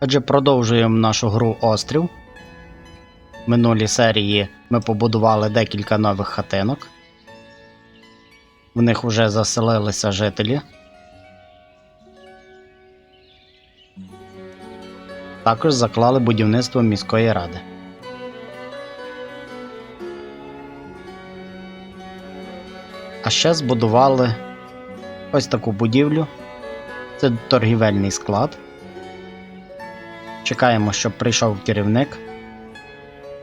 Отже, продовжуємо нашу гру Острів. В минулій серії ми побудували декілька нових хатинок. В них вже заселилися жителі. Також заклали будівництво міської ради. А ще збудували ось таку будівлю. Це торгівельний склад. Чекаємо, щоб прийшов керівник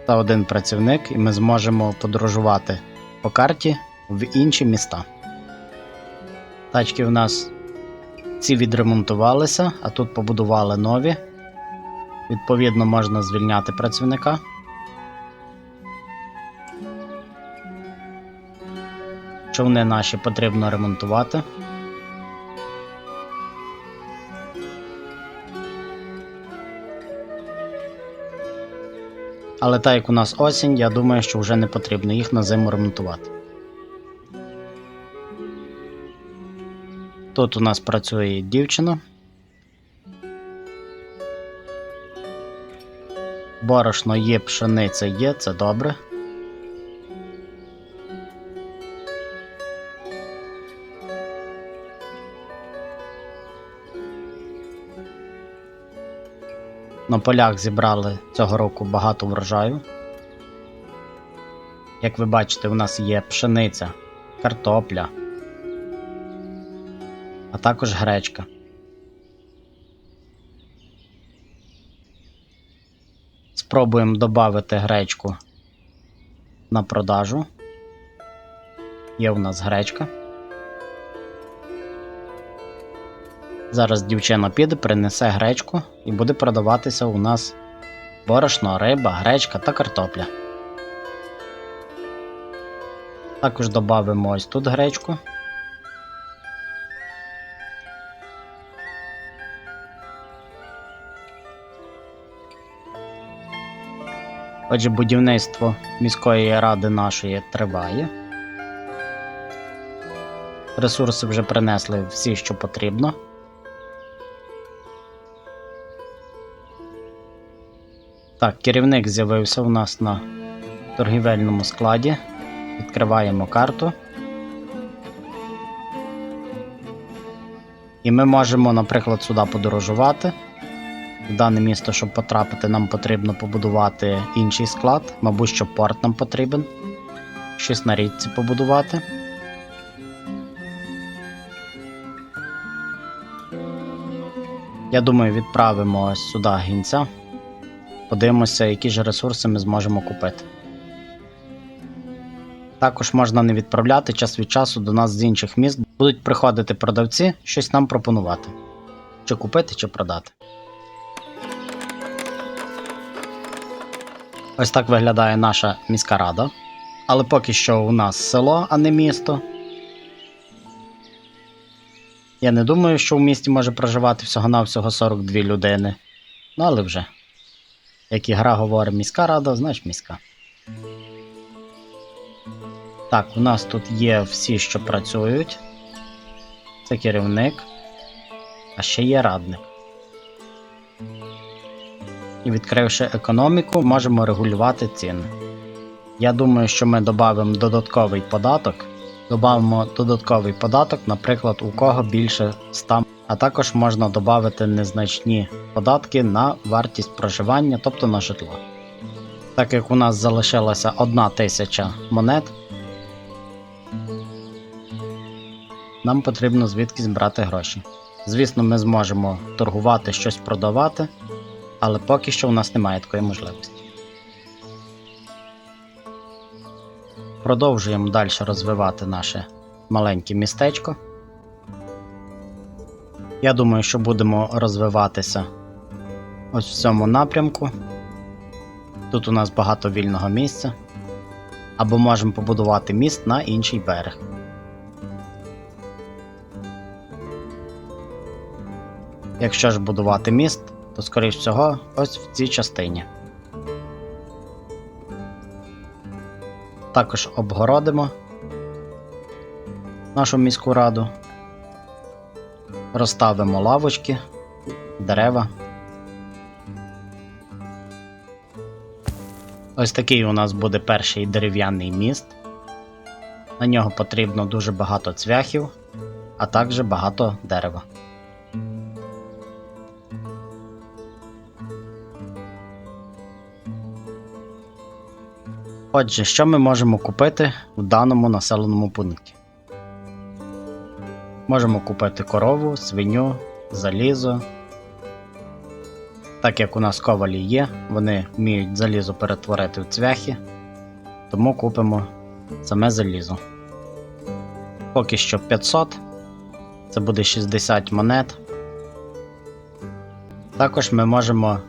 та один працівник, і ми зможемо подорожувати по карті в інші міста. Тачки в нас ці відремонтувалися, а тут побудували нові. Відповідно, можна звільняти працівника. Човни наші потрібно ремонтувати. Але так як у нас осінь, я думаю, що вже не потрібно їх на зиму ремонтувати. Тут у нас працює дівчина. Борошно є, пшениця є, це добре. На полях зібрали цього року багато врожаю. Як ви бачите, у нас є пшениця, картопля, а також гречка. Спробуємо додати гречку на продажу. Є у нас гречка. Зараз дівчина піде, принесе гречку і буде продаватися у нас борошно, риба, гречка та картопля. Також додамо ось тут гречку. Отже, будівництво міської ради нашої триває. Ресурси вже принесли всі, що потрібно. Так, керівник з'явився у нас на торгівельному складі. Відкриваємо карту. І ми можемо, наприклад, сюди подорожувати. В дане місто, щоб потрапити, нам потрібно побудувати інший склад. Мабуть, що порт нам потрібен. Щось на річці побудувати. Я думаю, відправимо ось сюди гінця. Подивимося, які ж ресурси ми зможемо купити. Також можна не відправляти час від часу до нас з інших міст. Будуть приходити продавці, щось нам пропонувати. Чи купити, чи продати. Ось так виглядає наша міська рада. Але поки що у нас село, а не місто. Я не думаю, що в місті може проживати всього-навсього 42 людини. Ну, але вже. Як і гра говорить міська рада, значить міська. Так, у нас тут є всі, що працюють. Це керівник. А ще є радник. І відкривши економіку, можемо регулювати ціни. Я думаю, що ми додамо додатковий податок. Додамо додатковий податок, наприклад, у кого більше 100 а також можна додати незначні податки на вартість проживання, тобто на житло. Так як у нас залишилася одна тисяча монет, нам потрібно звідкись брати гроші. Звісно, ми зможемо торгувати щось продавати, але поки що у нас немає такої можливості. Продовжуємо далі розвивати наше маленьке містечко. Я думаю, що будемо розвиватися ось в цьому напрямку. Тут у нас багато вільного місця. Або можемо побудувати міст на інший берег. Якщо ж будувати міст, то скоріш всього ось в цій частині. Також обгородимо нашу міську раду розставимо лавочки, дерева. Ось такий у нас буде перший дерев'яний міст. На нього потрібно дуже багато цвяхів, а також багато дерева. Отже, що ми можемо купити в даному населеному пункті? Можемо купити корову, свиню, залізо. Так як у нас ковалі є, вони вміють залізо перетворити в цвяхи, тому купимо саме залізо. Поки що 500, це буде 60 монет. Також ми можемо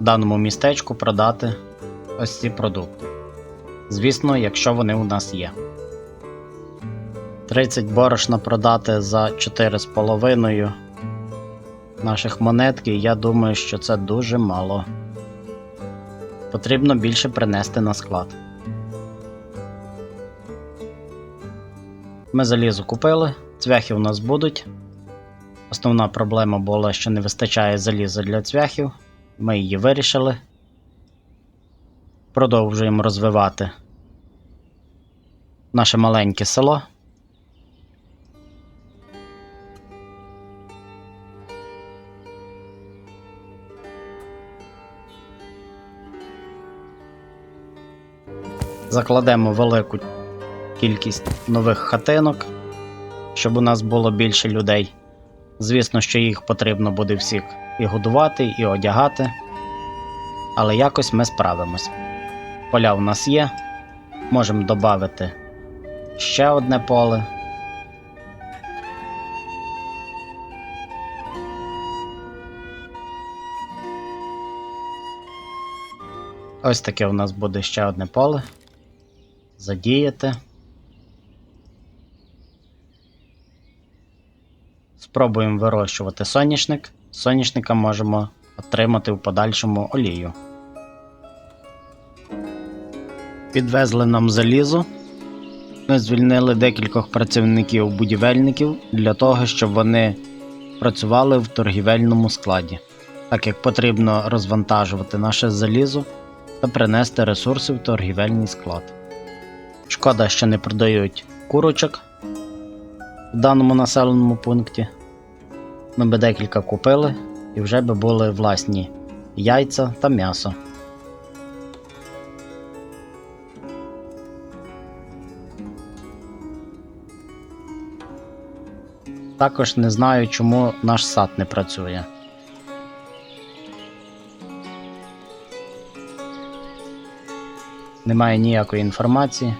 в даному містечку продати ось ці продукти. Звісно, якщо вони у нас є. 30 борошна продати за 4,5 наших монетки, я думаю, що це дуже мало. Потрібно більше принести на склад. Ми залізо купили, цвяхи у нас будуть. Основна проблема була, що не вистачає заліза для цвяхів. Ми її вирішили. Продовжуємо розвивати наше маленьке село. Закладемо велику кількість нових хатинок, щоб у нас було більше людей. Звісно, що їх потрібно буде всіх і годувати, і одягати. Але якось ми справимось. Поля у нас є. Можемо додати ще одне поле. Ось таке у нас буде ще одне поле. Задіяти. Спробуємо вирощувати соняшник. Соняшника можемо отримати в подальшому олію. Підвезли нам залізо. Ми звільнили декількох працівників-будівельників для того, щоб вони працювали в торгівельному складі, так як потрібно розвантажувати наше залізо та принести ресурси в торгівельний склад. Шкода, що не продають курочок в даному населеному пункті. Ми би декілька купили і вже би були власні яйця та м'ясо. Також не знаю, чому наш сад не працює. Немає ніякої інформації.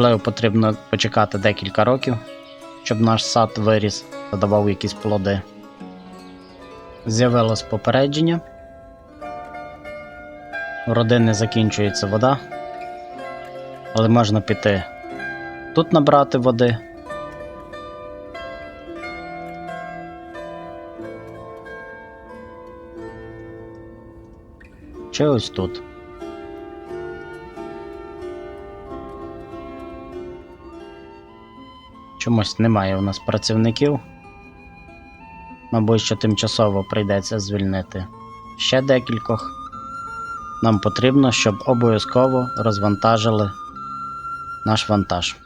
Можливо, потрібно почекати декілька років, щоб наш сад виріс та давав якісь плоди. З'явилось попередження. У родини закінчується вода, але можна піти тут набрати води. Чи ось тут. Чомусь немає у нас працівників. Мабуть, що тимчасово прийдеться звільнити ще декількох. Нам потрібно, щоб обов'язково розвантажили наш вантаж.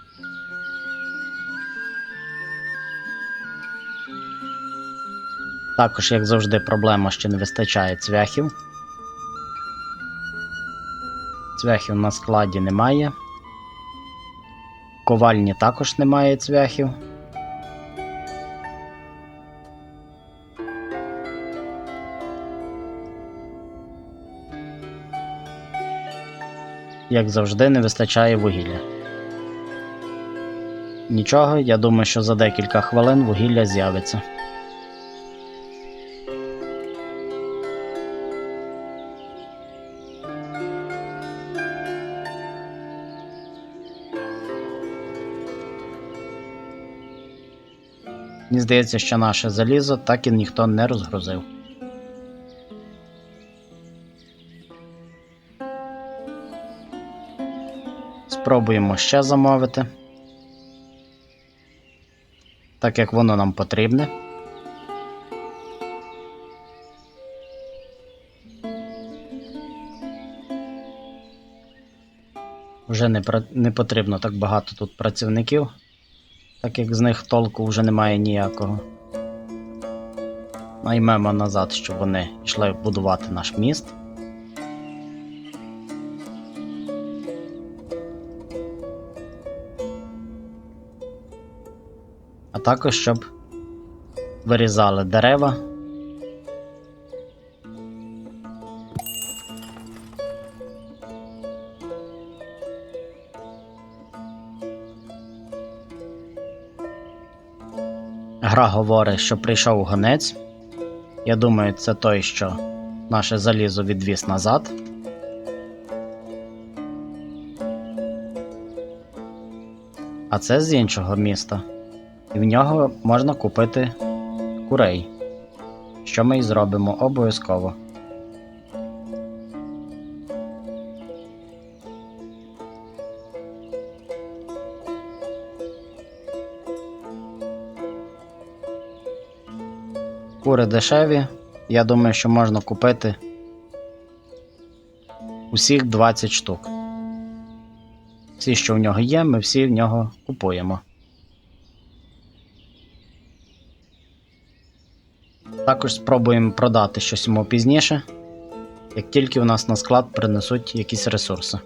Також, як завжди, проблема, що не вистачає цвяхів. Цвяхів на складі немає. Ковальні також немає цвяхів. Як завжди, не вистачає вугілля. Нічого, я думаю, що за декілька хвилин вугілля з'явиться. Мені здається, що наше залізо так і ніхто не розгрузив. Спробуємо ще замовити, так як воно нам потрібне. Вже не не потрібно так багато тут працівників так як з них толку вже немає ніякого. Наймемо назад, щоб вони йшли будувати наш міст. А також щоб вирізали дерева. Гра говорить, що прийшов гонець. Я думаю, це той, що наше залізо відвіз назад. А це з іншого міста. І в нього можна купити курей. Що ми і зробимо обов'язково. Кури дешеві. Я думаю, що можна купити усіх 20 штук. Всі, що в нього є, ми всі в нього купуємо. Також спробуємо продати щось йому пізніше, як тільки у нас на склад принесуть якісь ресурси.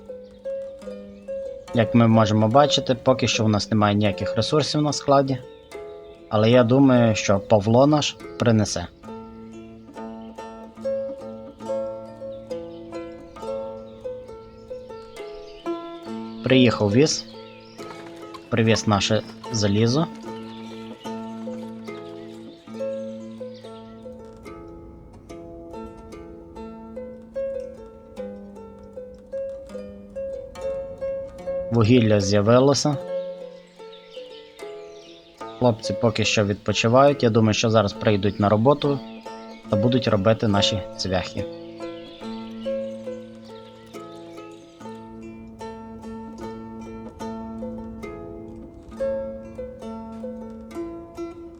Як ми можемо бачити, поки що у нас немає ніяких ресурсів на складі. Але я думаю, що Павло наш принесе. Приїхав віз, привіз наше залізо. Вугілля з'явилося. Хлопці поки що відпочивають. Я думаю, що зараз прийдуть на роботу та будуть робити наші цвяхи.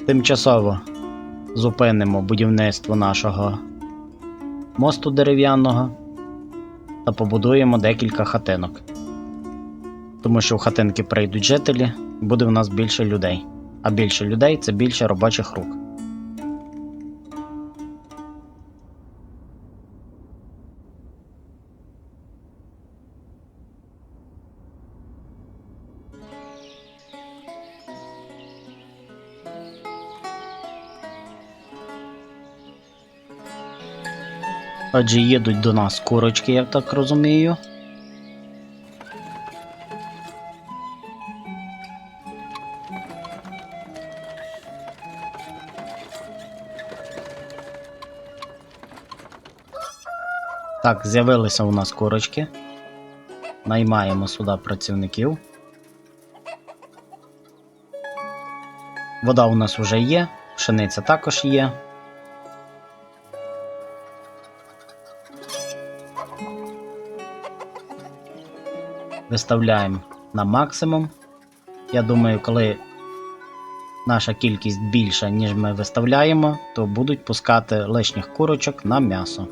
Тимчасово зупинимо будівництво нашого мосту дерев'яного та побудуємо декілька хатинок. Тому що в хатинки прийдуть жителі, буде в нас більше людей. А більше людей це більше робочих рук. Отже, їдуть до нас курочки, я так розумію. Так, з'явилися у нас курочки. Наймаємо сюди працівників. Вода у нас вже є, пшениця також є. Виставляємо на максимум. Я думаю, коли наша кількість більша, ніж ми виставляємо, то будуть пускати лишніх курочок на м'ясо.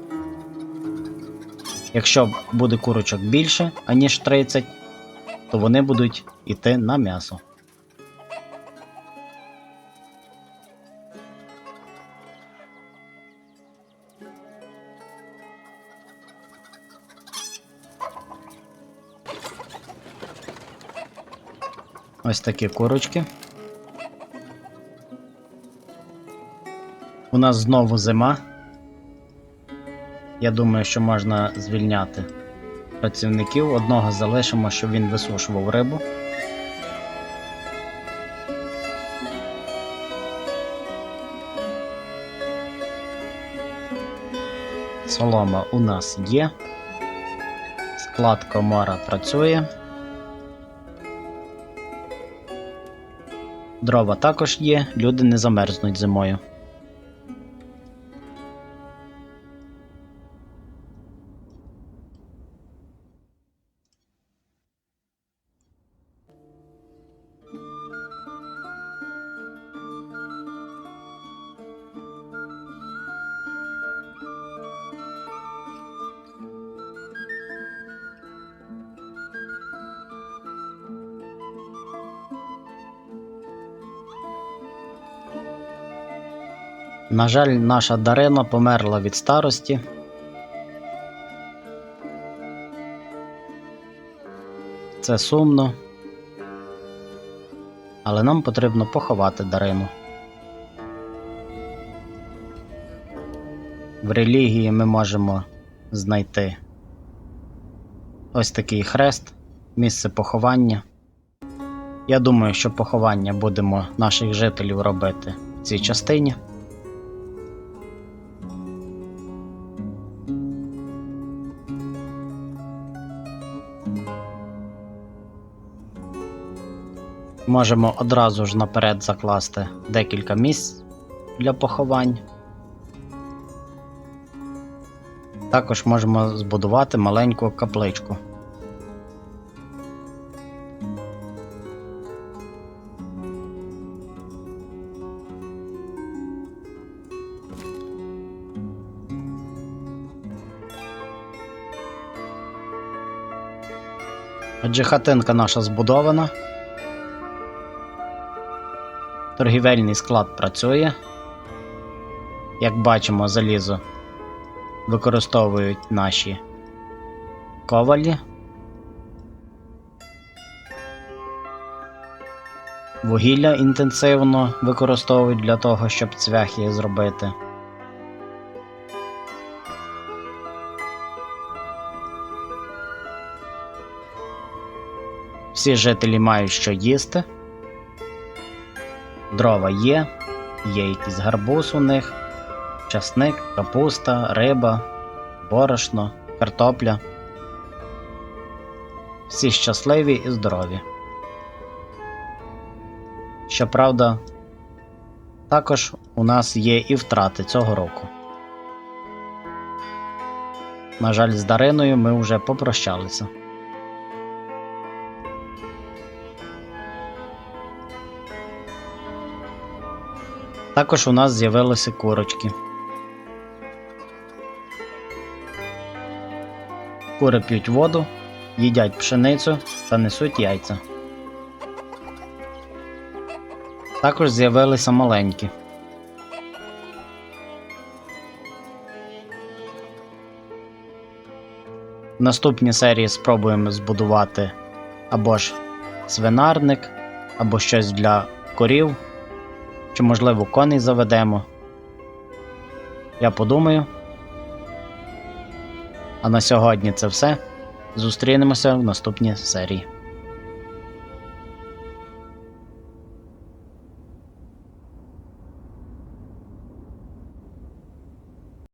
Якщо буде курочок більше, аніж 30, то вони будуть йти на м'ясо. Ось такі курочки. У нас знову зима. Я думаю, що можна звільняти працівників. Одного залишимо, щоб він висушував рибу. Солома у нас є. Склад комора працює. Дрова також є, люди не замерзнуть зимою. На жаль, наша Дарина померла від старості. Це сумно. Але нам потрібно поховати Дарину. В релігії ми можемо знайти ось такий хрест, місце поховання. Я думаю, що поховання будемо наших жителів робити в цій частині. Можемо одразу ж наперед закласти декілька місць для поховань. Також можемо збудувати маленьку капличку. Отже, хатинка наша збудована. Торгівельний склад працює. Як бачимо, залізо використовують наші ковалі. Вугілля інтенсивно використовують для того, щоб цвяхи зробити. Всі жителі мають що їсти. Дрова є, є якийсь гарбуз у них, часник, капуста, риба, борошно, картопля. Всі щасливі і здорові. Щоправда, також у нас є і втрати цього року. На жаль, з Дариною ми вже попрощалися. Також у нас з'явилися курочки. Кури п'ють воду, їдять пшеницю та несуть яйця. Також з'явилися маленькі. В наступній серії спробуємо збудувати або ж свинарник, або щось для корів, чи, можливо, коней заведемо. Я подумаю. А на сьогодні це все. Зустрінемося в наступній серії.